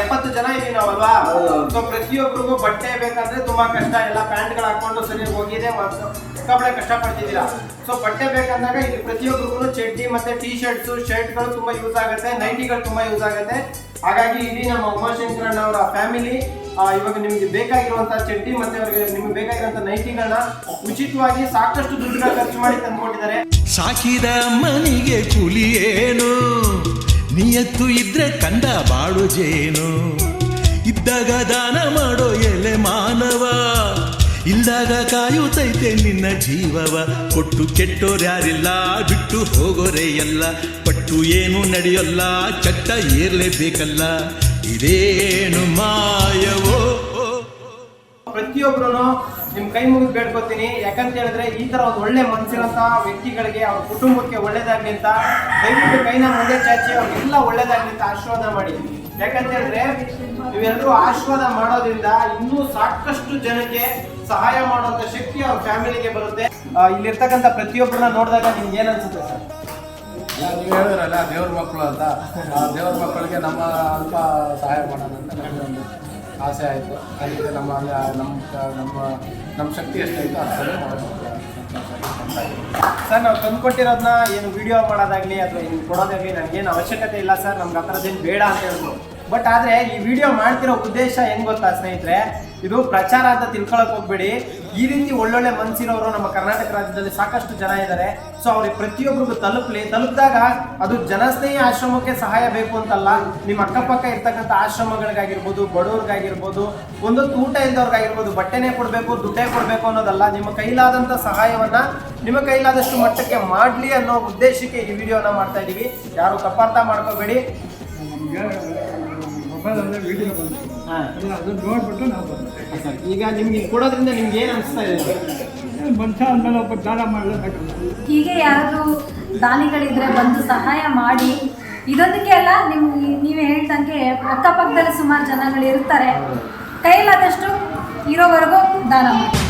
ಎಪ್ಪತ್ತು ಜನ ಇದೀವಿ ನಾವಲ್ವಾ? ಸೊ ಪ್ರತಿಯೊಬ್ಬರಿಗೂ ಬಟ್ಟೆ ಬೇಕಂದ್ರೆ ತುಂಬಾ ಕಷ್ಟ. ಎಲ್ಲ ಪ್ಯಾಂಟ್ಗಳು ಹಾಕೊಂಡು ಸರಿಯಾಗಿ ಹೋಗಿದೆ ಮತ್ತು ಸಿಕ್ಕಾಪಟ್ಟೆ ಕಷ್ಟ ಪಡ್ತಿದ್ದೀರಾ ಸೊ ಬಟ್ಟೆ ಬೇಕಂದಾಗ ಇಲ್ಲಿ ಪ್ರತಿಯೊಬ್ಬರಿಗೂ ಚಡ್ಡಿ ಮತ್ತೆ ಟಿ ಶರ್ಟ್ಸ್ ಶರ್ಟ್ಗಳು ತುಂಬಾ ಯೂಸ್ ಆಗುತ್ತೆ. ನೈಟಿಗಳು ತುಂಬಾ ಯೂಸ್ ಆಗುತ್ತೆ. ಹಾಗಾಗಿ ಇಲ್ಲಿ ನಮ್ಮ ಉಮಾಶಂಕರಣ್ಣ ಅವರ ಫ್ಯಾಮಿಲಿ ಇವಾಗ ನಿಮ್ಗೆ ಬೇಕಾಗಿರುವಂತಹ ಚಡ್ಡಿ ಮತ್ತೆ ಅವರಿಗೆ ನಿಮ್ಗೆ ಬೇಕಾಗಿರುವಂತಹ ನೈಟಿಗಳನ್ನ ಉಚಿತವಾಗಿ ಸಾಕಷ್ಟು ದುಡ್ಡುಗಳ ಖರ್ಚು ಮಾಡಿ ತಂದ್ಕೊಟ್ಟಿದ್ದಾರೆ. ಸಾಕಿದ ಮನಿಗೆ ಕುಲಿಯೇನು ನಿಯತ್ತು ಇದ್ರೆ ಕಂದ ಬಾಳು ಜೇನು ಇದ್ದಾಗ ದಾನ ಮಾಡೋ ಎಲೆ ಮಾನವ. ಇಲ್ದಾಗ ಕಾಯುತ್ತೈತೆ ನಿನ್ನ ಜೀವವ. ಕೊಟ್ಟು ಕೆಟ್ಟೋರ್ಯಾರಿಲ್ಲ ಬಿಟ್ಟು ಹೋಗೋರೆ ಎಲ್ಲ. ಪಟ್ಟು ಏನು ನಡೆಯಲ್ಲ ಚಟ್ಟ ಏರ್ಲೇಬೇಕಲ್ಲ. ಇದೇನು ಮಾಯವೋ? ಪ್ರತಿಯೊಬ್ರು ನಿಮ್ ಕೈ ಮುಗಿದು ಬೇಡ್ಕೊತೀನಿ. ಯಾಕಂತ ಹೇಳಿದ್ರೆ ಈ ತರ ಒಂದು ಒಳ್ಳೆ ಮನಸ್ಸಿರೋಂಥ ವ್ಯಕ್ತಿಗಳಿಗೆ, ಅವ್ರ ಕುಟುಂಬಕ್ಕೆ ಒಳ್ಳೇದಾಗ್ಲಿ ಅಂತ, ದಯವಿಟ್ಟು ಕೈನ ಮುಂದೆ ಚಾಚಿ, ಅವ್ರಿಗೆಲ್ಲ ಒಳ್ಳೇದಾಗ್ಲಿ ಅಂತ ಆಶೀರ್ವಾದ ಮಾಡಿ. ಯಾಕಂತ ಹೇಳಿದ್ರೆ ನೀವೆಲ್ಲರೂ ಆಶೀರ್ವಾದ ಮಾಡೋದ್ರಿಂದ ಇನ್ನೂ ಸಾಕಷ್ಟು ಜನಕ್ಕೆ ಸಹಾಯ ಮಾಡುವಂತ ಶಕ್ತಿ ಅವ್ರ ಫ್ಯಾಮಿಲಿಗೆ ಬರುತ್ತೆ. ಇಲ್ಲಿರ್ತಕ್ಕಂಥ ಪ್ರತಿಯೊಬ್ಬರನ್ನ ನೋಡಿದಾಗ ನಿಮ್ಗೆ ಏನ್ ಅನ್ಸುತ್ತೆ ಸರ್? ನೀವು ಹೇಳಿದ್ರಲ್ಲ ದೇವ್ರ ಮಕ್ಕಳು ಅಂತ. ಆ, ದೇವ್ರ ಮಕ್ಕಳಿಗೆ ನಮ್ಮ ಅಲ್ಪ ಸಹಾಯ ಮಾಡೋಣ ಅಂತ ನಮಗೆ ಆಸೆ ಆಯಿತು. ಅದಕ್ಕೆ ನಮ್ಮ ನಮ್ಮ ನಮ್ಮ ನಮ್ಮ ಶಕ್ತಿ ಎಷ್ಟಾಯಿತು ಅಷ್ಟೇ ಸರ್, ನಾವು ತಂದುಕೊಟ್ಟಿರೋದನ್ನ ಏನು ವಿಡಿಯೋ ಮಾಡೋದಾಗಲಿ ಅಥವಾ ಏನು ಕೊಡೋದಾಗಲಿ ನನಗೇನು ಅವಶ್ಯಕತೆ ಇಲ್ಲ ಸರ್. ನಮ್ಗೆ ಆ ಥರದ್ದೇನು ಬೇಡ ಅಂತ ಹೇಳಿದ್ರು ಬಟ್ ಆದರೆ ಈ ವಿಡಿಯೋ ಮಾಡ್ತಿರೋ ಉದ್ದೇಶ ಹೆಂಗ್ ಗೊತ್ತಾ ಸ್ನೇಹಿತರೆ? ಇದು ಪ್ರಚಾರ ಅಂತ ತಿಳ್ಕೊಳಕ್ ಹೋಗ್ಬೇಡಿ. ಈ ರೀತಿ ಒಳ್ಳೊಳ್ಳೆ ಮನ್ಸಿರೋರು ನಮ್ಮ ಕರ್ನಾಟಕ ರಾಜ್ಯದಲ್ಲಿ ಸಾಕಷ್ಟು ಜನ ಇದ್ದಾರೆ ಸೊ ಅವ್ರಿಗೆ ಪ್ರತಿಯೊಬ್ಬರಿಗೂ ತಲುಪ್ಲಿ. ತಲುಪಿದಾಗ ಅದು ಜನಸ್ನೇಹಿ ಆಶ್ರಮಕ್ಕೆ ಸಹಾಯ ಬೇಕು ಅಂತಲ್ಲ. ನಿಮ್ಮ ಅಕ್ಕಪಕ್ಕ ಇರ್ತಕ್ಕಂಥ ಆಶ್ರಮಗಳಿಗಾಗಿರ್ಬೋದು, ಬಡವ್ರಿಗಾಗಿರ್ಬೋದು, ಒಂದೊಂದು ಊಟ ಇಲ್ದವ್ರಿಗಾಗಿರ್ಬೋದು, ಬಟ್ಟೆನೇ ಕೊಡಬೇಕು, ದುಡ್ಡೇ ಕೊಡಬೇಕು ಅನ್ನೋದಲ್ಲ. ನಿಮ್ಮ ಕೈಲಾದಂಥ ಸಹಾಯವನ್ನ ನಿಮ್ಮ ಕೈಲಾದಷ್ಟು ಮಟ್ಟಕ್ಕೆ ಮಾಡಲಿ ಅನ್ನೋ ಉದ್ದೇಶಕ್ಕೆ ಈ ವಿಡಿಯೋನ ಮಾಡ್ತಾ ಇದ್ದೀವಿ ಯಾರು ತಪ್ಪಾರ್ಥ ಮಾಡ್ಕೋಬೇಡಿ. ಮೊಬೈಲಲ್ಲೇ ವಿಡಿಯೋ ಬಂತು. ಅದನ್ನ ನೋಡ್ಬಿಟ್ಟು ನಾವು ಬಂದ್ವಿ. ಈಗ ನಿಮ್ಗೆ ಇದ್ ಕೊಡೋದ್ರಿಂದ ನಿಮ್ಗೆ ಏನ್ ಅನಿಸ್ತಾ ಇದೆ? ಮನುಷ್ಯ ಅಂದಮೇಲೆ ಒಬ್ಬ ದಾನ ಮಾಡಲೇಬೇಕು ಹೀಗೆ ಯಾರು ದಾನಿಗಳಿದ್ರೆ ಬಂದು ಸಹಾಯ ಮಾಡಿ ಇದೊಂದಕ್ಕೆ ಅಲ್ಲ ನಿಮ್ ನೀವೇ ಹೇಳ್ದಂಗೆ ಅಕ್ಕಪಕ್ಕದಲ್ಲಿ ಸುಮಾರು ಜನಗಳು ಇರ್ತಾರೆ ಕೈಲಾದಷ್ಟು ಇರೋವರೆಗೂ ದಾನ ಮಾಡಿ.